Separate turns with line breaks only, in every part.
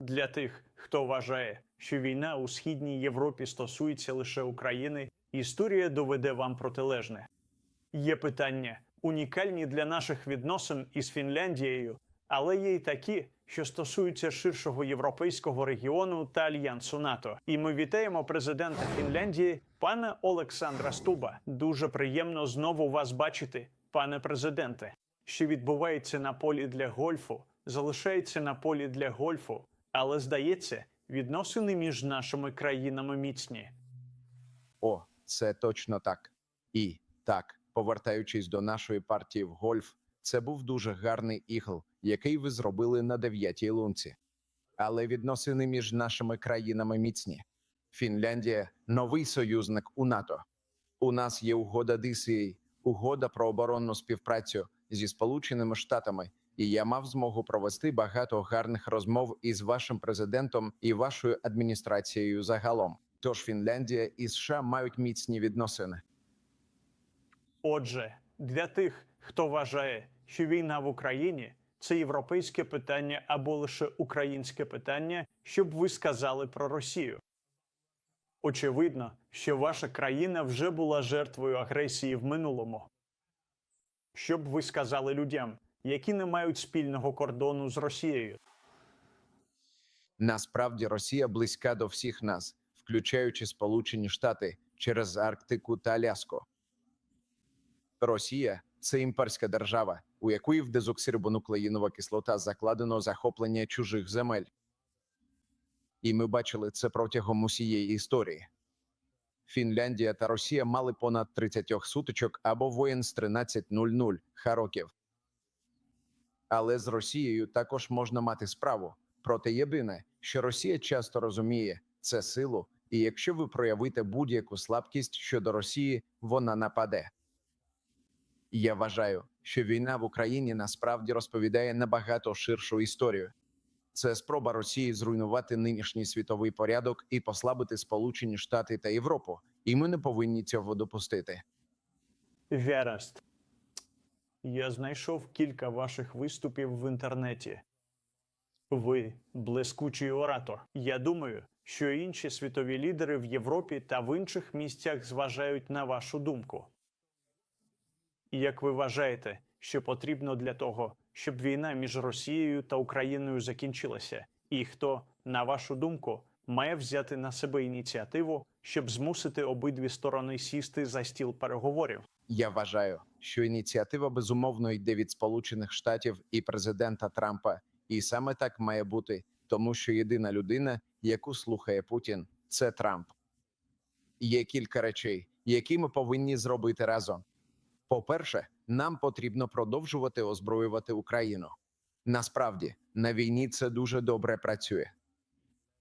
Для тих, хто вважає, що війна у східній Європі стосується лише України, історія доведе вам протилежне. Є питання, унікальні для наших відносин із Фінляндією, але є й такі, що стосуються ширшого європейського регіону та альянсу НАТО. І ми вітаємо президента Фінляндії, пана Олександра Стуба. Дуже приємно знову вас бачити, пане президенте. Що відбувається на полі для гольфу, залишається на полі для гольфу, але здається, відносини між нашими країнами міцні.
О, це точно так. І так, повертаючись до нашої партії в гольф, це був дуже гарний ігл, який ви зробили на дев'ятій лунці. Але відносини між нашими країнами міцні. Фінляндія новий союзник у НАТО. У нас є угода DCA, угода про оборонну співпрацю зі Сполученими Штатами, і я мав змогу провести багато гарних розмов із вашим президентом і вашою адміністрацією загалом. Тож Фінляндія і США мають міцні відносини.
Отже, для тих, хто вважає, що війна в Україні це європейське питання або лише українське питання, щоб ви сказали про Росію. Очевидно, що ваша країна вже була жертвою агресії в минулому. Що б ви сказали людям, які не мають спільного кордону з Росією?
Насправді Росія близька до всіх нас, включаючи Сполучені Штати через Арктику та Аляску. Росія це імперська держава, у якої в дезоксирибонуклеїнова кислота закладено захоплення чужих земель. І ми бачили це протягом усієї історії. Фінляндія та Росія мали понад 30 сутичок або воєн з 13.00 хароків. Але з Росією також можна мати справу. Проте єдине, що Росія часто розуміє, це силу, і якщо ви проявите будь-яку слабкість щодо Росії, вона нападе. Я вважаю, що війна в Україні насправді розповідає набагато ширшу історію. Це спроба Росії зруйнувати нинішній світовий порядок і послабити Сполучені Штати та Європу, і ми не повинні цього допустити.
Гаразд. Я знайшов кілька ваших виступів в інтернеті. Ви блискучий оратор. Я думаю, що інші світові лідери в Європі та в інших місцях зважають на вашу думку. Як ви вважаєте, що потрібно для того, щоб війна між Росією та Україною закінчилася? І хто, на вашу думку, має взяти на себе ініціативу, щоб змусити обидві сторони сісти за стіл переговорів?
Я вважаю, що ініціатива безумовно йде від Сполучених Штатів і президента Трампа, і саме так має бути, тому що єдина людина, яку слухає Путін, це Трамп. Є кілька речей, які ми повинні зробити разом. По-перше, нам потрібно продовжувати озброювати Україну. Насправді, на війні це дуже добре працює.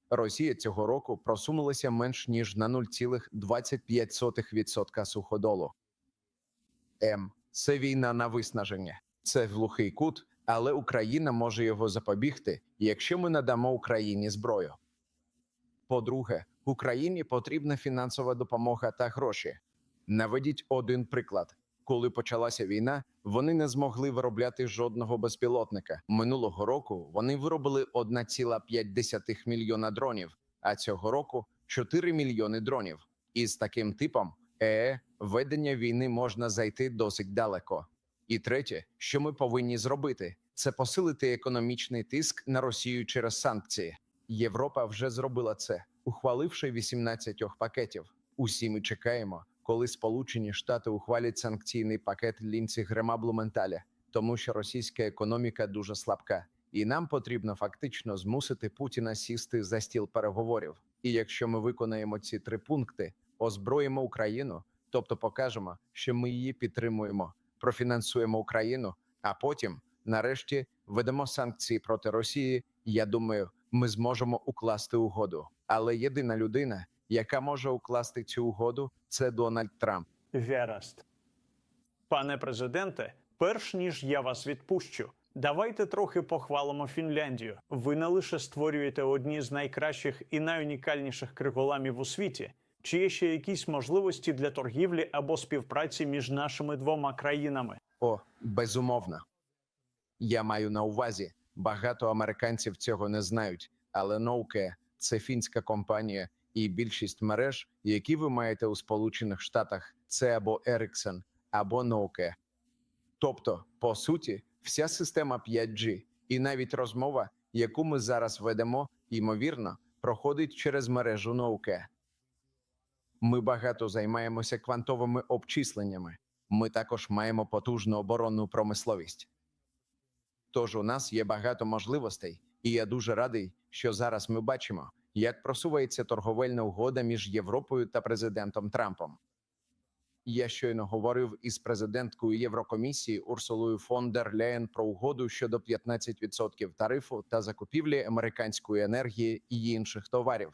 Росія цього року просунулася менш ніж на 0,25% суходолу. М. Це війна на виснаження. Це глухий кут, але Україна може його запобігти, якщо ми надамо Україні зброю. По-друге, Україні потрібна фінансова допомога та гроші. Наведіть один приклад. Коли почалася війна, вони не змогли виробляти жодного безпілотника. Минулого року вони виробили 1,5 мільйона дронів, а цього року 4 мільйони дронів. І з таким типом е, ведення війни можна зайти досить далеко. І третє, що ми повинні зробити, це посилити економічний тиск на Росію через санкції. Європа вже зробила це, ухваливши 18 пакетів. Усі ми чекаємо, коли Сполучені Штати ухвалять санкційний пакет лінці Грема Блументаля, тому що російська економіка дуже слабка, і нам потрібно фактично змусити Путіна сісти за стіл переговорів. І якщо ми виконаємо ці три пункти, озброїмо Україну, тобто покажемо, що ми її підтримуємо, профінансуємо Україну, а потім, нарешті, введемо санкції проти Росії. Я думаю, ми зможемо укласти угоду. Але єдина людина, яка може укласти цю угоду, це Дональд Трамп.
Гаразд. Пане президенте, перш ніж я вас відпущу, давайте трохи похвалимо Фінляндію. Ви не лише створюєте одні з найкращих і найунікальніших криголамів у світі, чи є ще якісь можливості для торгівлі або співпраці між нашими двома країнами.
О, безумовно. Я маю на увазі, багато американців цього не знають, але Nokia – це фінська компанія, і більшість мереж, які ви маєте у Сполучених Штатах, це або Ericsson, або Nokia. Тобто, по суті, вся система 5G і навіть розмова, яку ми зараз ведемо, ймовірно, проходить через мережу Nokia. Ми багато займаємося квантовими обчисленнями. Ми також маємо потужну оборонну промисловість. Тож у нас є багато можливостей, і я дуже радий, що зараз ми бачимо, як просувається торговельна угода між Європою та президентом Трампом. Я щойно говорив із президенткою Єврокомісії Урсулою фон дер Ляєн про угоду щодо 15% тарифу та закупівлі американської енергії і інших товарів.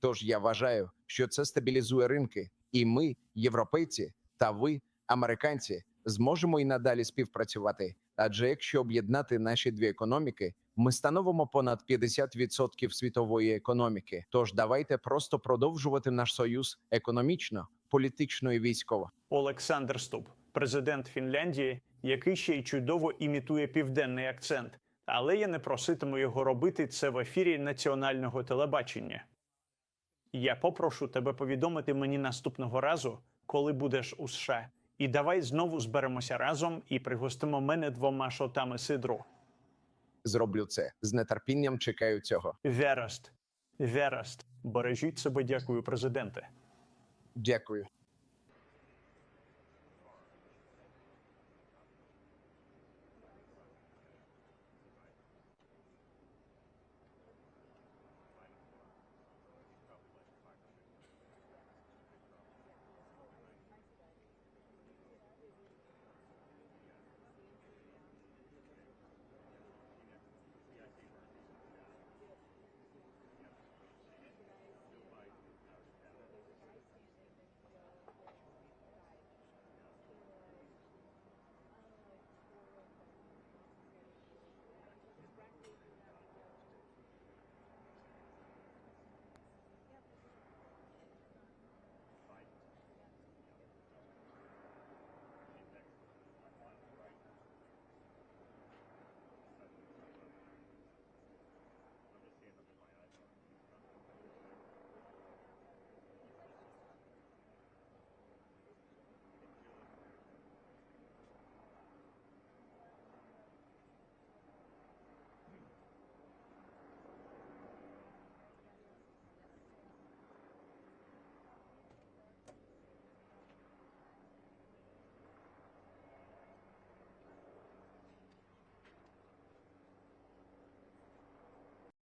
Тож я вважаю, що це стабілізує ринки, і ми, європейці, та ви, американці, зможемо і надалі співпрацювати. Адже якщо об'єднати наші дві економіки, ми становимо понад 50% світової економіки. Тож давайте просто продовжувати наш союз економічно, політично і військово.
Олександр Ступ, президент Фінляндії, який ще й чудово імітує південний акцент, але я не проситиму його робити це в ефірі національного телебачення. Я попрошу тебе повідомити мені наступного разу, коли будеш у США, і давай знову зберемося разом і пригостимо мене двома шотами сидру.
Зроблю це з нетерпінням. Чекаю цього.
Верест, верест. Бережіть себе, дякую, президенте.
Дякую.